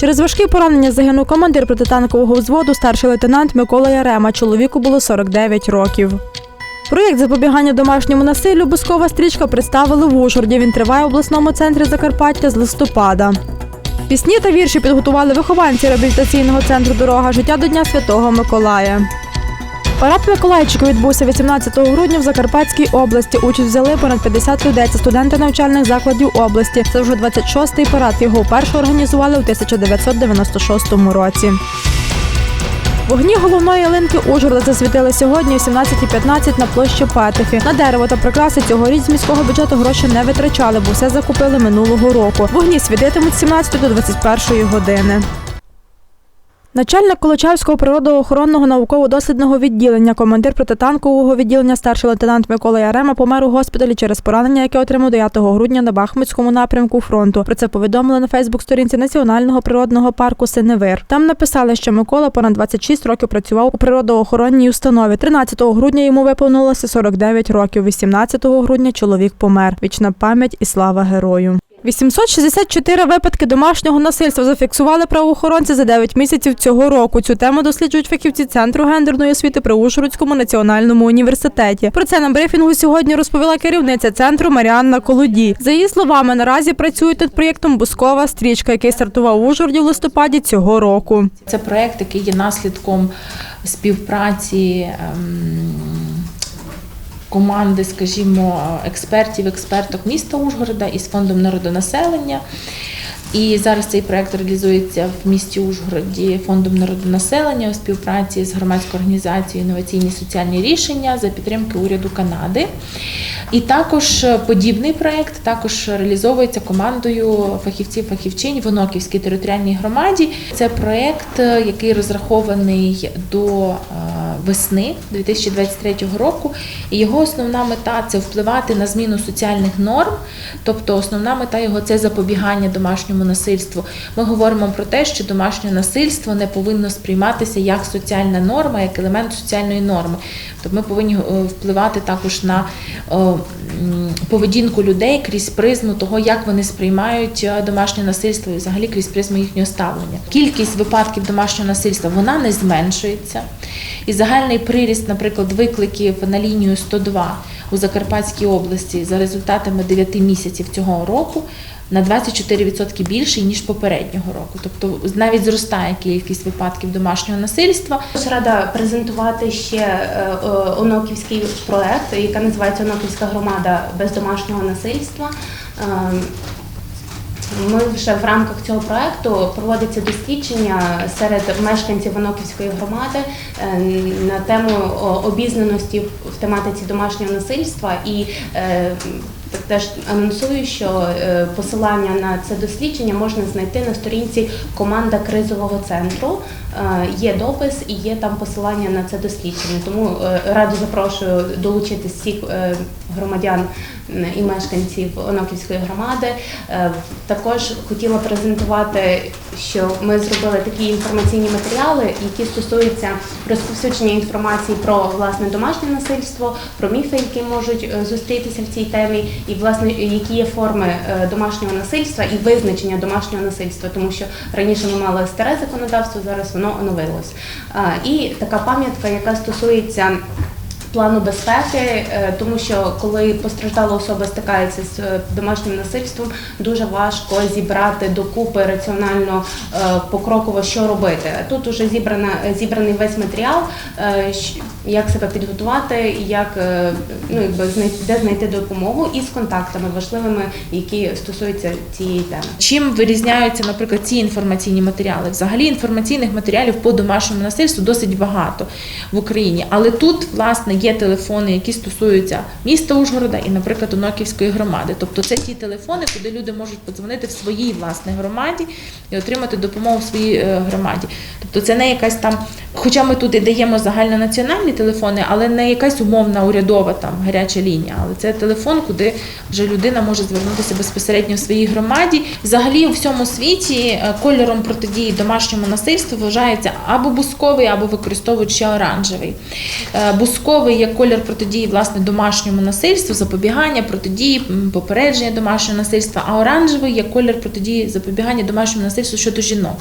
Через важкі поранення загинув командир протитанкового взводу, старший лейтенант Микола Ярема. Чоловіку було 49 років. Проєкт запобігання домашньому насиллю Бускова стрічка представили в Ужгороді. Він триває в обласному центрі Закарпаття з листопада. Пісні та вірші підготували вихованці реабілітаційного центру Дорога життя до Дня Святого Миколая. Парад Миколайчику відбувся 18 грудня в Закарпатській області. Участь взяли понад 50 людей. Це студенти навчальних закладів області. Це вже 26-й парад. Його вперше організували у 1996 році. Вогні головної ялинки Ужгорода засвітили сьогодні о 17.15 на площі Петефі. На дерево та прикраси цьогоріч з міського бюджету гроші не витрачали, бо все закупили минулого року. Вогні світитимуть з 17 до 21 години. Начальник Колочавського природоохоронного науково-дослідного відділення, командир протитанкового відділення, старший лейтенант Микола Ярема помер у госпіталі через поранення, яке отримав 9 грудня на Бахмутському напрямку фронту. Про це повідомили на Фейсбук-сторінці Національного природного парку Синевир. Там написали, що Микола понад 26 років працював у природоохоронній установі. 13 грудня йому виповнилося 49 років. 18 грудня чоловік помер. Вічна пам'ять і слава герою. 864 випадки домашнього насильства зафіксували правоохоронці за 9 місяців цього року. Цю тему досліджують фахівці Центру гендерної освіти при Ужгородському національному університеті. Про це на брифінгу сьогодні розповіла керівниця центру Маріанна Колодій. За її словами, наразі працюють над проєктом Бускова стрічка, який стартував у Ужгороді в листопаді цього року. Це проект, який є наслідком співпраці ем, команди, скажімо, експертів, експерток міста Ужгорода із фондом народонаселення. І зараз цей проект реалізується в місті Ужгороді фондом народонаселення у співпраці з громадською організацією інноваційні соціальні рішення за підтримки уряду Канади. І також подібний проект також реалізовується командою фахівців фахівчинь в Оноківській територіальній громаді. Це проект, який розрахований до е, весни 2023 року. І його основна мета це впливати на зміну соціальних норм. Тобто, основна мета його це запобігання домашньому насильству. Ми говоримо про те, що домашнє насильство не повинно сприйматися як соціальна норма, як елемент соціальної норми. Тобто ми повинні е, впливати також на е, поведінку людей крізь призму того, як вони сприймають е, домашнє насильство і взагалі крізь призму їхнього ставлення. Кількість випадків домашнього насильства вона не зменшується. І загальний приріст, наприклад, викликів на лінію 102 у Закарпатській області за результатами 9 місяців цього року на 24% більший ніж попереднього року. Тобто навіть зростає кількість випадків домашнього насильства. Рада презентувати ще е, е, оноківський проект, який називається Оноківська громада без домашнього насильства. Ми вже в рамках цього проекту проводиться дослідження серед мешканців Воноківської громади е, на тему обізнаності в тематиці домашнього насильства і е, так теж анонсую, що е, посилання на це дослідження можна знайти на сторінці команда кризового центру. Е, Є допис і є там посилання на це дослідження. Тому е, радо запрошую долучитись всіх громадян і мешканців Оноківської громади. Також хотіла презентувати, що ми зробили такі інформаційні матеріали, які стосуються розповсюдження інформації про власне домашнє насильство, про міфи, які можуть зустрітися в цій темі, і власне які є форми е, домашнього насильства і визначення домашнього насильства, тому що раніше ми мали старе законодавство, зараз воно оновилось. І така пам'ятка, яка стосується. Плану безпеки, е, тому що коли постраждала особа стикається з е, домашнім насильством, дуже важко зібрати докупи раціонально покроково, що робити. Тут уже зібрана зібраний весь матеріал, як себе підготувати, як е, ну якби де знайти допомогу і з контактами важливими, які стосуються цієї теми. Чим вирізняються, наприклад, ці інформаційні матеріали? Взагалі інформаційних матеріалів по домашньому насильству досить багато в Україні. Але тут, власне, є телефони, які стосуються міста Ужгорода і, наприклад, Оноківської громади. Тобто це ті телефони, куди люди можуть подзвонити в своїй власне громаді і отримати допомогу в своїй е, громаді. Тобто це не якась там, хоча ми тут і даємо загальнонаціональну нормальні телефони, але не якась умовна урядова там гаряча лінія. Але це телефон, куди вже людина може звернутися безпосередньо в своїй громаді. Взагалі у всьому світі е, кольором протидії домашньому насильству вважається або бусковий, або використовують ще оранжевий. Е, Бусковий як колір протидії власне домашньому насильству, запобігання, протидії, попередження домашнього насильства, а оранжевий як колір протидії запобігання домашньому насильству щодо жінок.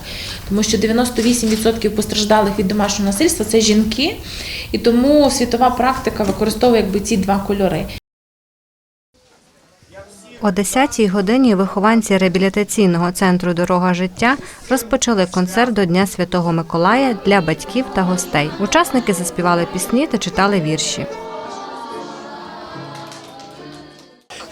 Тому що 98% постраждалих від домашнього насильства це жінки, і тому світова практика використовує якби ці два кольори. О 10-й годині вихованці реабілітаційного центру Дорога життя розпочали концерт до Дня Святого Миколая для батьків та гостей. Учасники заспівали пісні та читали вірші.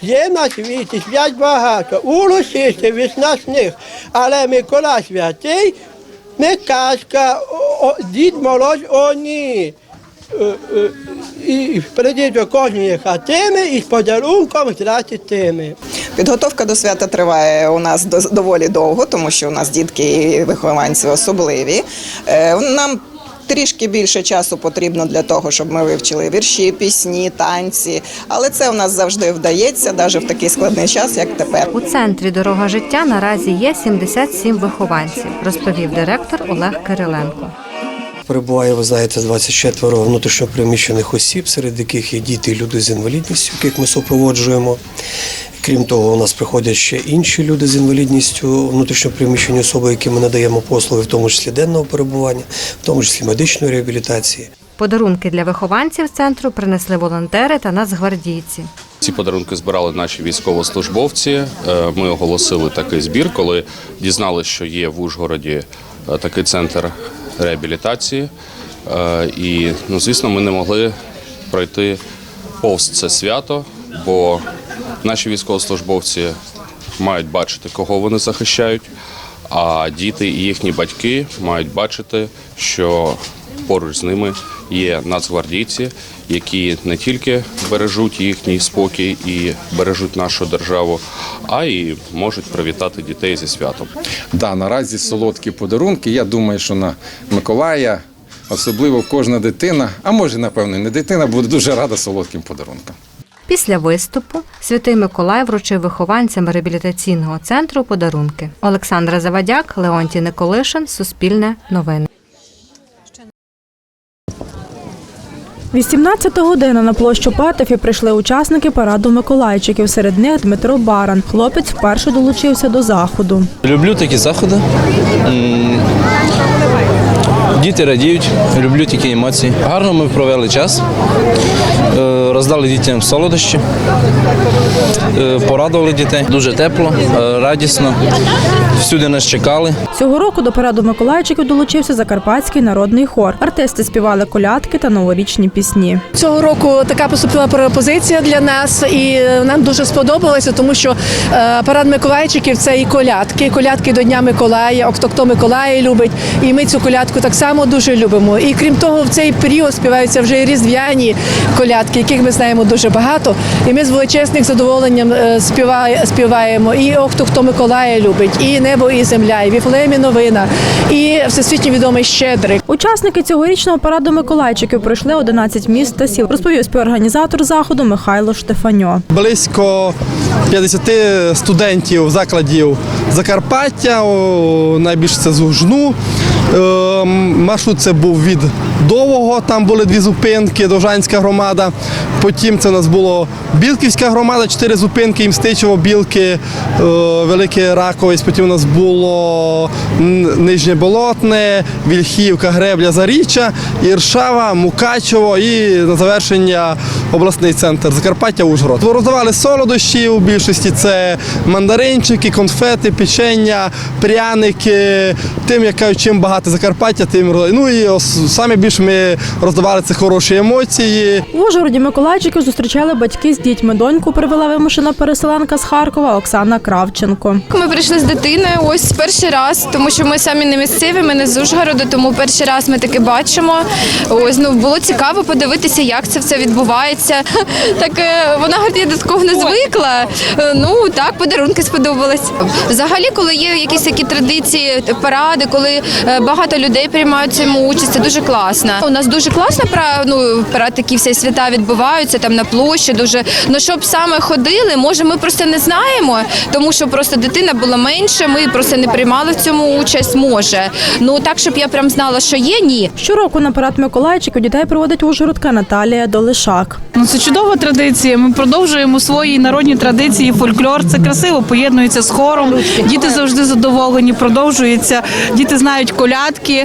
Є на світі свят багато, у росісі весна сніг, але Микола святий не казка, Дід Мороз о ні. І прийдіть до кожної хатини і з подарунком здрастітими. Підготовка до свята триває у нас до- доволі довго, тому що у нас дітки і вихованці особливі. Е, Нам трішки більше часу потрібно для того, щоб ми вивчили вірші, пісні, танці. Але це у нас завжди вдається, навіть в такий складний час, як тепер. У центрі Дорога життя наразі є 77 вихованців, розповів директор Олег Кириленко. Перебуває, ви знаєте, 24 внутрішньопереміщених осіб, серед яких є діти і люди з інвалідністю, яких ми супроводжуємо. Крім того, у нас приходять ще інші люди з інвалідністю, внутрішньопереміщені особи, яким ми надаємо послуги, в тому числі денного перебування, в тому числі медичної реабілітації. Подарунки для вихованців центру принесли волонтери та нацгвардійці. Ці подарунки збирали наші військовослужбовці. Е, Ми оголосили такий збір, коли дізналися, що є в Ужгороді е, такий центр реабілітації. Е, І, ну, звісно, ми не могли пройти повз це свято, бо наші військовослужбовці мають бачити, кого вони захищають, а діти і їхні батьки мають бачити, що поруч з ними є нацгвардійці, які не тільки бережуть їхній спокій і бережуть нашу державу, а й можуть привітати дітей зі святом. Да, наразі солодкі подарунки. Я думаю, що на Миколая, особливо кожна дитина, а може, напевно, не дитина, буде дуже рада солодким подарункам. Після виступу святий Миколай вручив вихованцям реабілітаційного центру подарунки. Олександра Завадяк, Леонтій Николишин, Суспільне новини. 18 година на площу Петефі прийшли учасники параду Миколайчиків. Серед них Дмитро Баран. Хлопець вперше долучився до заходу. Люблю такі заходи. Діти радіють, люблю такі емоції. Гарно ми провели час, роздали дітям солодощі, Е, порадували дітей. Дуже тепло, е, радісно. Всюди нас чекали. Цього року до параду Миколайчиків долучився Закарпатський народний хор. Артисти співали колядки та новорічні пісні. Цього року така поступила пропозиція для нас, і нам дуже сподобалося, тому що е, парад Миколайчиків це і колядки, колядки до Дня Миколая, хто хто Миколая любить. І ми цю колядку так само дуже любимо. І крім того, в цей період співаються вже і різдвяні колядки, яких ми знаємо дуже багато. І ми з величезним задоволенням е, співаємо і «Ох, хто хто Миколая любить, і небо, і земля, і Віфлеємі новина, і всесвітньо відомий щедрик. Учасники цьогорічного параду Миколайчиків пройшли 11 міст та сіл. Розповів співорганізатор заходу Михайло Штефаньо. Близько 50 студентів закладів Закарпаття, найбільше це з Ужну. Е, Маршрут це був від Дового, там були дві зупинки, Довжанська громада. Потім це у нас було Білківська громада, чотири зупинки, Імстичево, Білки, е, Велике Раковець. Потім у нас було Нижнє Болотне, Вільхівка, Гребля, Заріччя, Іршава, Мукачево і на завершення обласний центр Закарпаття, Ужгород. Роздавали солодощі у більшості це мандаринчики, конфети, печення, пряники. Тим, як кажуть, чим багато Закарпаття, тим роз- ну і саме більше ми роздавали це хороші емоції. В Ужгороді Миколайчиків зустрічали батьки з дітьми. Доньку привела вимушена переселенка з Харкова Оксана Кравченко. Ми прийшли з дитиною ось перший раз, тому що ми самі не місцеві, ми не з Ужгороду, тому перший раз ми таки бачимо. Ось ну було цікаво подивитися, як це все відбувається. Так е, вона говорить, я до такого не звикла. Е, Ну так, подарунки сподобались. Взагалі, коли є якісь такі традиції, паради, коли е, багато людей. Людей приймають в цьому участь. Це дуже класно. У нас дуже класно пра- ну, пра- такі всі свята відбуваються там на площі. Дуже ну щоб саме ходили, може, ми просто не знаємо, тому що просто дитина була менше. Ми просто не приймали в цьому участь. Може, ну так, щоб я прям знала, що є, ні. Щороку на парад Миколайчиків дітей проводить ужгородка Наталія Долишак. Ну, це чудова традиція. Ми продовжуємо свої народні традиції, фольклор. Це красиво поєднується з хором. Діти завжди задоволені, продовжується. Діти знають колядки,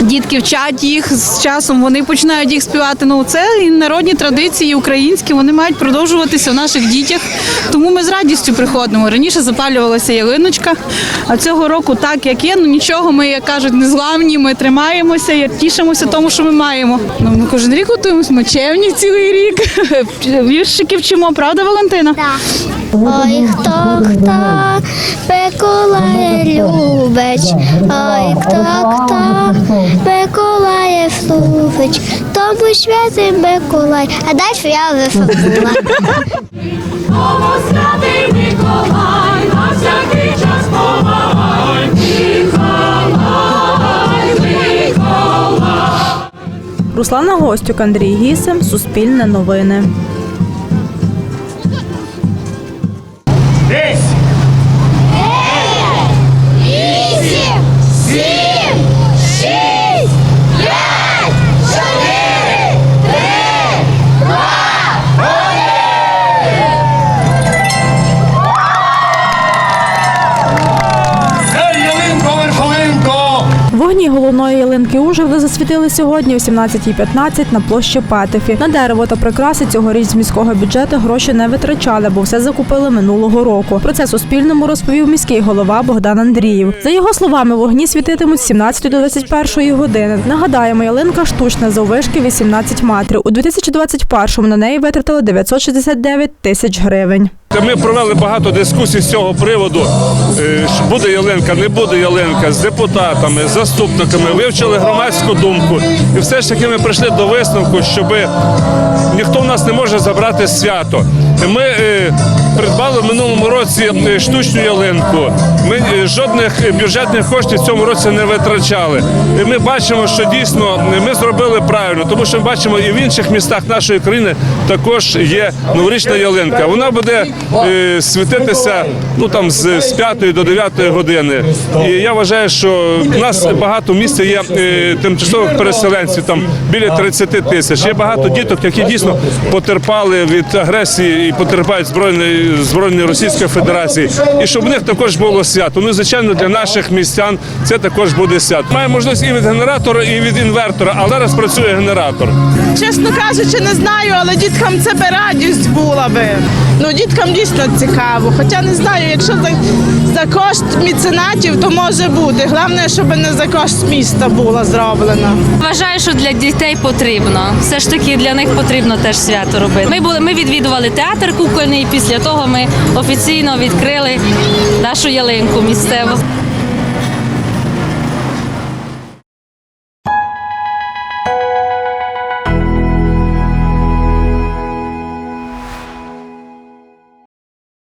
дітки вчать їх з часом. Вони починають їх співати. Ну це і народні традиції українські. Вони мають продовжуватися в наших дітях. Тому ми з радістю приходимо. Раніше запалювалася ялиночка, а цього року так як є. Ну нічого, ми як кажуть, не зламні. Ми тримаємося і тішимося тому, що ми маємо. Ну ми кожен рік готуємося. Ми цілий рік. Віршики вчимо, правда, Валентина? Ой, хто хто Миколая любить, ой, хто хто Миколая любить, тому святий Миколай, а далі я вифабула. Руслана Гостюк, Андрій Гісем, Суспільне новини. Ялинки засвітили сьогодні о 17.15 на площі Петефі. На дерево та прикраси цьогоріч з міського бюджету гроші не витрачали, бо все закупили минулого року. Про це Суспільному розповів міський голова Богдан Андріїв. За його словами, вогні світитимуть з 17 до 21 години. Нагадаємо, ялинка штучна заввишки 18 метрів. У 2021-му на неї витратили 969 тисяч гривень. Ми провели багато дискусій з цього приводу. е, Буде ялинка, не буде ялинка з депутатами, з заступниками, вивчили громадську думку. І все ж таки ми прийшли до висновку, щоб ніхто в нас не може забрати свято. Ми е, придбали в минулому році е, штучну ялинку. Ми жодних бюджетних коштів в цьому році не витрачали. І ми бачимо, що дійсно ми зробили правильно, тому що ми бачимо і в інших містах нашої країни також є новорічна ялинка. Вона буде е, світитися ну там з, з 5 до 9 години. І я вважаю, що в нас багато місця є е, тимчасових переселенців, там біля 30 тисяч. Є багато діток, які дійсно потерпали від агресії і потерпають збройної збройної Російської Федерації. І щоб в них також було свято. Ну звичайно, для наших містян це також буде свято. Має можливість і від генератора, і від інвертора, але зараз працює генератор. Чесно кажучи, не знаю, але діткам це би радість була би. Ну, діткам дійсно цікаво. Хоча не знаю, якщо за, за кошт міценатів, то може бути. Головне, щоб не за кошт міста було зроблено. Вважаю, що для дітей потрібно. Все ж таки для них потрібно теж свято робити. Ми були, ми відвідували театр кукольний. Після того ми офіційно відкрили нашу ялинку місцеву.